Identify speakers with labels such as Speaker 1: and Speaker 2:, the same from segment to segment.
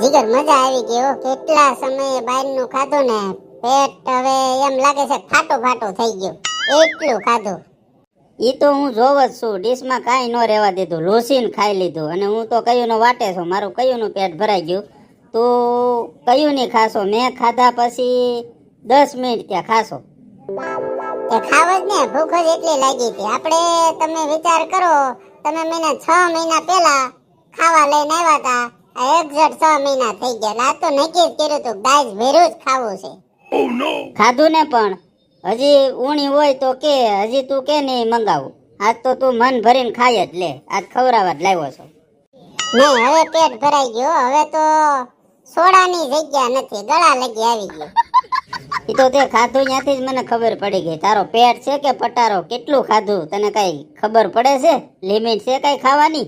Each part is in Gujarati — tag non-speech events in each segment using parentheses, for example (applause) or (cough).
Speaker 1: જીગર મજા આવી ગઈ હો. કેટલા સમયે બહારનું ખાધું ને પેટ હવે એમ લાગે છે ફાટો ફાટો થઈ ગયો. એટલું ખાધું.
Speaker 2: એ તો હું જોવ જ છું. ડીશમાં કાંઈ ન રહેવા દીધું. લોસીને ખાઈ લીધું. અને હું તો કયુંનો વાટે છું. મારું કયુંનું પેટ ભરાઈ ગયું. તો કયું નહીં ખાશો? મેં ખાધા પછી દસ મિનિટ ત્યાં ખાશો.
Speaker 1: ખાવ જ ને. ભૂખ જ એટલી લાગી હતી. આપણે તમે વિચાર કરો તમે મહિના છ મહિના પહેલા ખાવા લઈને આવ્યા હતા. આ એક્ઝેક્ટ છ મહિના થઈ ગયા. આ તો નક્કી જ કર્યું હતું ગાય ભેરું જ ખાવું છે.
Speaker 2: ખાધું ને પણ. હજી ઊણી હોય તો કે હજી તું કે નહીં મંગાવું. આજ તો તું મન ભરીને ખાય જ લે. આજ ખવડાવવા જ લાવ્યો છો.
Speaker 1: નહીં હવે પેટ ભરાઈ ગયો. હવે તો સોડાની જગ્યા નથી. ગળા લગી આવી ગયું.
Speaker 2: એ તો તે ખાધું ત્યાંથી જ મને ખબર પડી ગઈ. તારો પેટ છે કે પટારો? કેટલું ખાધું? તને કઈ ખબર પડે છે? લિમિટ છે કઈ ખાવાની?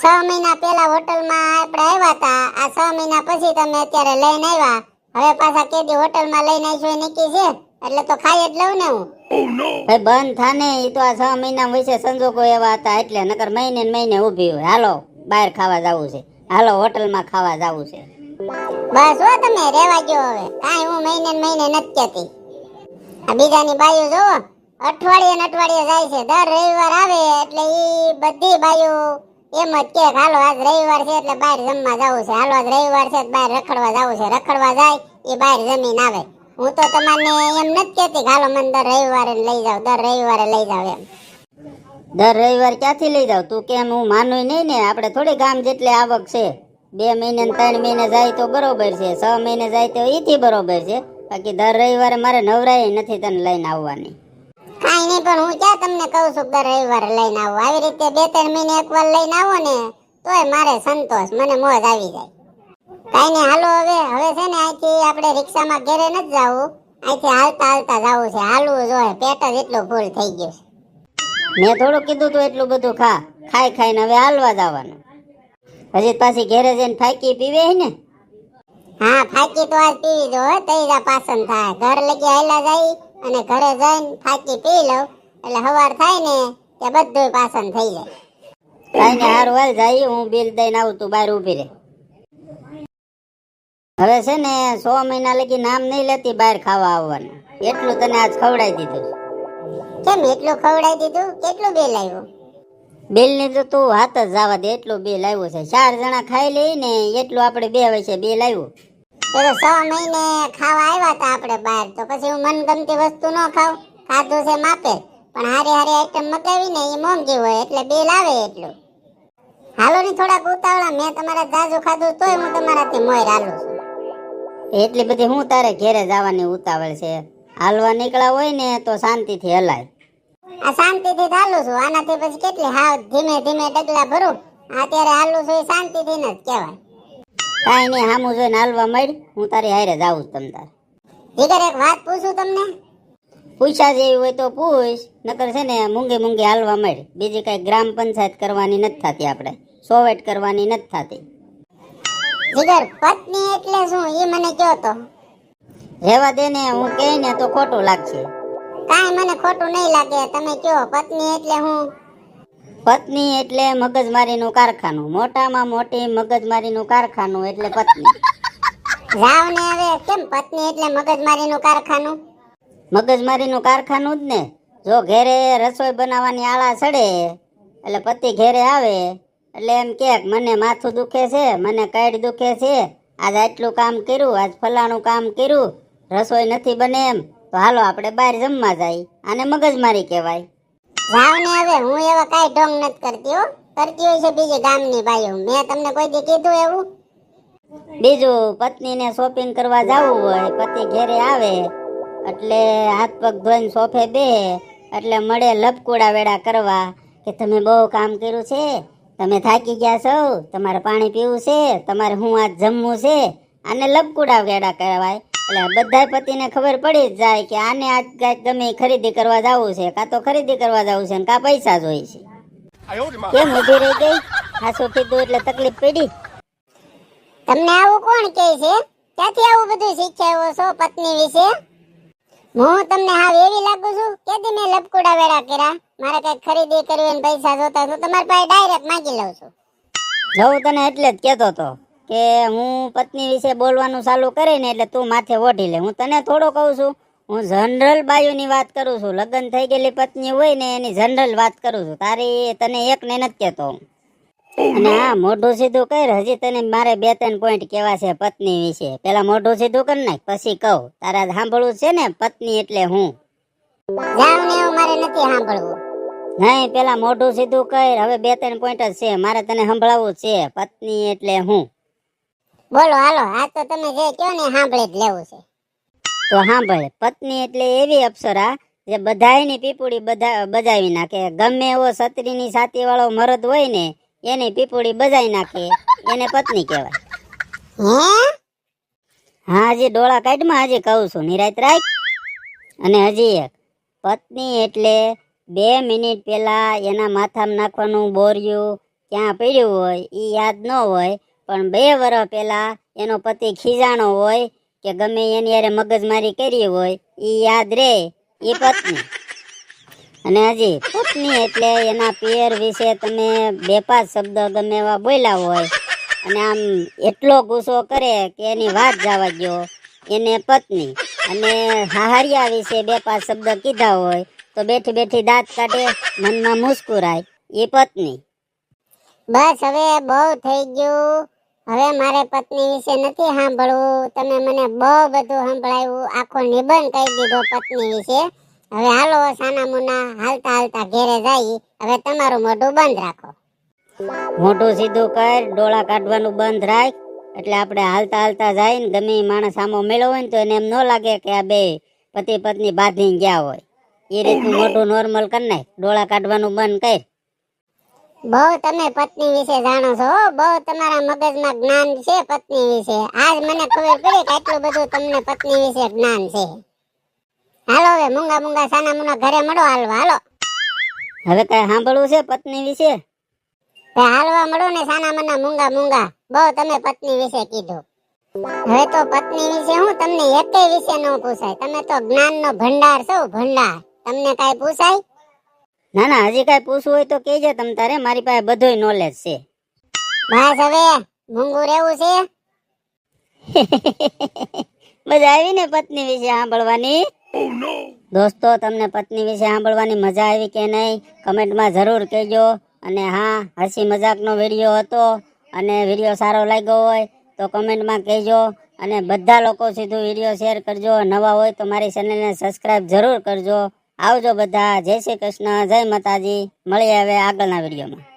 Speaker 1: છ મહિના પહેલા હોટલમાં આપણે આવ્યા હતા આ છ મહિના પછી તમે અત્યારે લઈને આવ્યા. હવે પાછા કેદી હોટલમાં લઈને આવીશું એ નક્કી છે? એટલે તો ખાઈ જ લઉં ને હું.
Speaker 2: ભાઈ બંધ થાને. એ તો આ છ મહિના વિશે સંજોગો એવા હતા એટલે નકર મહિને મહિને ઊભી હોય. હાલો બહાર ખાવા જવું છે. હાલો હોટલમાં ખાવા જવું છે.
Speaker 1: બસ હો તમે, રેવા ગયો હવે. કાંઈ હું મહિને મહિને નથી કહેતી આ બીજાની બાયુ જોવો, અઠવાડિયે ને અઠવાડિયે જાય છે. દર રવિવાર આવે એટલે એ બધી બાયુ એમ જ કે હાલો, આજ રવિવાર છે એટલે બહાર જમવા જવું છે. હાલો, આજ રવિવાર છે બહાર રખડવા જવું છે. રખડવા જાય એ બહાર જમીન આવે. હું તો તમને એમ નથી કહેતી હાલો, મને દર રવિવારે લઈ જાવ, દર રવિવારે લઈ જાવ એમ.
Speaker 2: દર રવિવાર ક્યાંથી લઈ જાવ? તું કેમ હું માનું નહીં ને, આપણે થોડી ગામ જેટલી આવક છે. બે મહિને ત્રણ મહિને જાય તો બરોબર છે છ મહિને જાય તો એથી બરોબર છે. બાકી દર રવિવારે મારે નવરાય નથી તને લઈને આવવાની.
Speaker 1: કાંઈ નહીં પણ હું ક્યાં તમને કહું છું દર રવિવારે લઈને આવું? આવી રીતે બે ત્રણ મહિને એક વાર લઈને આવો ને તોય મારે સંતોષ મને મોજ આવી જાય. કાંઈ નહીં હાલો હવે હવે છે ને અહીંથી આપણે રિક્ષામાં ઘેરે નથી જવું. અહીંથી હાલતા હાલતા જવું છે હાલવું જોઈએ પેટ જ એટલું ફૂલ થઈ ગયું છે.
Speaker 2: મેં થોડું કીધું તું એટલું બધું ખા ખાઈ ખાઈને હવે હાલવા જવાનું. હજી પાછી ઘેરે જઈને ફાકી પીવે ને?
Speaker 1: હા ફાકી તો આજ પીવી જો તૈરા પાસન થાય. ઘર લગી હાલ્યા જાય અને ઘરે જઈને ફાકી પી લઉં એટલે સવાર થાય ને કે બધું પાસન થઈ જાય.
Speaker 2: કાંઈ ને હારું હાલ જાય હું બિલ દઈને આવું તું બહાર ઊભી રહે. હવે છે ને સો મહિના લગી નામ નહીં લેતી બહાર ખાવા આવવાનું. એટલું તને આજ ખવડાવી દીધું.
Speaker 1: કેમ એટલું ખવડાવી દીધું? કેટલું બિલ આવ્યું?
Speaker 2: બિલની તો તું હાથ જ જવા દે એટલું બિલ આવ્યું છે. ચાર જણા ખાઈ લઈ ને એટલું આપણે બે વચ્ચે બિલ આવ્યું.
Speaker 1: એ તો છ મહિને ખાવા આવ્યા હતા આપણે બહાર તો પછી હું મનગમતી વસ્તુ ન ખાવ ખાધું છે માપે પણ હારી હારી આઈટમ મગાવી ને એ મોંઘી હોય એટલે બિલ આવે એટલું. હાલો ને થોડાક ઉતાવળા મેં તમારા જાજુ ખાધું તોય હું તમારાથી મોર હાલું છું.
Speaker 2: એટલી બધી હું તારે ઘેરે જવાની ઉતાવળ છે. હાલવા નીકળ્યા હોય ને તો શાંતિથી હલાય.
Speaker 1: આ શાંતિથી ચાલું છું. આનાથી પછી કેટલી હાવ ધીમે ધીમે ડગલા ભરું. અત્યારે હાલું છું એ શાંતિથી ન જ કહેવાય.
Speaker 2: કાંઈ નહીં હામું જોઈને હાલવા મળ હું તારી હારે જાઉં છું તમ તાર.
Speaker 1: જીગર એક વાત પૂછું તમને?
Speaker 2: પૂછા જેવી હોય તો પૂછ. નકર છે ને મૂંગી મૂંગી હાલવા મળ બીજી કઈ ગ્રામ પંચાયત કરવાની નથી થતી આપણે. સોવેટ કરવાની નથી થતી.
Speaker 1: જીગર પત્ની એટલે શું? એ મને કહો તો.
Speaker 2: રહેવા દે ને હું કહે ને તો ખોટું લાગશે.
Speaker 1: કાંઈ મને ખોટું નહીં લાગે. તમે કહો પત્ની એટલે હું?
Speaker 2: પત્ની એટલે મગજમારીનું કારખાનું. મોટામાં મોટી મગજમારીનું કારખાનું એટલે પત્ની.
Speaker 1: જાવ ને હવે કેમ પત્ની એટલે મગજમારીનું કારખાનું?
Speaker 2: મગજમારીનું કારખાનું જ ને. જો ઘેરે રસોઈ બનાવવાની આળા ચડે એટલે પતિ ઘેરે આવે એટલે એમ કે મને માથું દુખે છે મને કઈડ દુખે છે. આજ આટલું કામ કર્યું આજ ફલાણું કામ કર્યું. રસોઈ નથી બને એમ. તો હાલો આપણે બહાર જમવા જાય. આને મગજમારી કહેવાય.
Speaker 1: જાવ ને હવે હું એવા કાંઈ ઢોંગ નથી કરતી હો. કરતી હોય છે બીજી ગામની બાઈઓ. મેં તમને કોઈ દી કીધું એવું?
Speaker 2: બીજું પત્નીને શોપિંગ કરવા જવું હોય. પતિ ઘેરે આવે એટલે હાથ પગ ધોઈને સોફે બે એટલે મળે લપકુડા વેડા કરવા કે તમે બહુ કામ કર્યું છે તમે થાકી ગયા છો તમારે પાણી પીવું છે તમારે હું આજ જમવું છે. આને લપકુડા વેડા કહેવાય. એટલે બધા પતિને ખબર પડી જ જાય કે આને આ કાંઈક ગમે ખરીદી કરવા જવું છે કાં તો ખરીદી કરવા જવું છે ને કાં પૈસા જોઈએ છે. કેમ ઊભી રહી ગઈ? હાસું કીધું એટલે તકલીફ પડી?
Speaker 1: તમને આવું કોણ કહે છે? ક્યાંથી આવું બધું શીખ્યા છો પત્ની વિશે? હું તમને હાવ એવી લાગુ છું કેદી મેં લપકુડા વેરા કર્યા? મારે કઈ ખરીદી કરવી ને પૈસા જોતા તો તમારી પાસે ડાયરેક્ટ માંગી લઉં છું.
Speaker 2: જવું તને એટલે જ કહેતો તો. કે હું પત્ની વિશે બોલવાનું ચાલુ કરીને એટલે તું માથે ઓઢી લે. હું તને થોડો કહું છું હું જનરલ બાયુની વાત કરું છું. લગ્ન થઈ ગયેલી પત્ની હોય ને એની જનરલ વાત કરું છું. તારી તને એક ને નથી કહેતો. હું. અને હા મોઢું સીધું કર હજી તને મારે બે ત્રણ પોઈન્ટ કેવા છે પત્ની વિશે. પેલા મોઢું સીધું કર નાખ પછી કહું. તારા સાંભળવું છે ને પત્ની એટલે હું.
Speaker 1: જાવ ને એવું મારે નથી સાંભળવું.
Speaker 2: નહીં પેલા મોઢું સીધું કર. હવે બે ત્રણ પોઈન્ટ જ છે. મારે તને સંભળાવવું છે. પત્ની એટલે હું.
Speaker 1: બોલો હાલો આ તો તમે જે કહો ને સાંભળી જ લેવું છે.
Speaker 2: તો સાંભળ પત્ની એટલે એવી અપ્સરા જે બધાયની પીપુડી બધા બજાવી નાખે. ગમે એવો છત્રીની સાતી વાળો મરદ હોય ને એની પીપુડી બજાવી નાખે. એને પત્ની કહેવાય.
Speaker 1: હે?
Speaker 2: હા હજી ડોળા કાઢમાં હજી કહું છું નિરાત રાખ. અને હજી એક પત્ની એટલે બે મિનિટ પહેલા એના માથામાં નાખવાનું બોરિયું ક્યાં પડ્યું હોય એ યાદ ન હોય પણ બે વર્ષ પહેલા એનો પતિ ખીજાણો હોય કે ગમે એની યારે મગજમારી કરી હોય એ યાદ રે એ પત્ની. અને હજી પત્ની એટલે એના પિયર વિશે તમે બે પાંચ શબ્દ ગમે એવા બોલ્યા હોય, અને આમ એટલો ગુસ્સો કરે કે એની વાત જવા ગયો એને પત્ની અને હાહરિયા વિશે બે પાંચ શબ્દ કીધા હોય, તો બેઠી બેઠી દાંત કાઢે, મનમાં મુસ્કુરાય એ પત્ની.
Speaker 1: બસ હવે બહુ થઈ ગયું. હવે મારે પત્ની વિશે નથી સાંભળવું. તમે મને બહુ બધું સંભળાવ્યું આખો નિબંધ કહી દીધો પત્ની વિશે. હવે હાલો સાના મુના હાલતા હાલતા ઘેરે જઈ હવે તમારું મોઢું બંધ રાખો.
Speaker 2: મોઢું સીધું કર ડોળા કાઢવાનું બંધ રાખ. એટલે આપણે હાલતા હાલતા જાય ને ગમે માણસ સામો મેળવો હોય ને તો એને એમ ન લાગે કે આ બે પતિ પત્ની બાંધીને ગયા હોય. એ રીતનું મોઢું નોર્મલ કરી નાખ. ડોળા કાઢવાનું બંધ કર.
Speaker 1: બહુ તમે પત્ની વિશે જાણો છો બહુ તમારા મગજમાં જ્ઞાન છે પત્ની વિશે. આજ મને ખબર પડી કે આટલું બધું તમને પત્ની વિશે જ્ઞાન છે. હાલો હવે મૂંગા મૂંગા સાના મુના ઘરે મળો હાલવા હાલો.
Speaker 2: હવે કઈ સાંભળવું છે પત્ની વિશે?
Speaker 1: તે હાલવા મળો ને સાના મના મૂંગા મૂંગા. બહુ તમે પત્ની વિશે કીધું. હવે તો પત્ની વિશે હું તમને એકેય વિશે ન પૂછાય. તમે તો જ્ઞાનનો ભંડાર છો ભંડાર. તમને કાઈ પૂછાય?
Speaker 2: ના ના હજી કઈ પૂછવું હોય તો કહેજે તમ તારે મારી પાસે બધુંય નોલેજ છે.
Speaker 1: બસ હવે મૂંગું રહેવું છે? (laughs)
Speaker 2: મજા આવી ને પત્ની વિશે સાંભળવાની? દોસ્તો તમને પત્ની વિશે સાંભળવાની મજા આવી કે નહીં કમેન્ટમાં જરૂર કહેજો. અને હા હસી મજાકનો વીડિયો હતો અને વીડિયો સારો લાગ્યો હોય તો કમેન્ટમાં કહેજો. અને બધા લોકો સીધું વીડિયો શેર કરજો. નવા હોય તો મારી ચેનલને સબસ્ક્રાઇબ જરૂર કરજો. આવજો બધા. જય શ્રી કૃષ્ણ. જય માતાજી. મળીએ હવે આગળના વિડીયોમાં.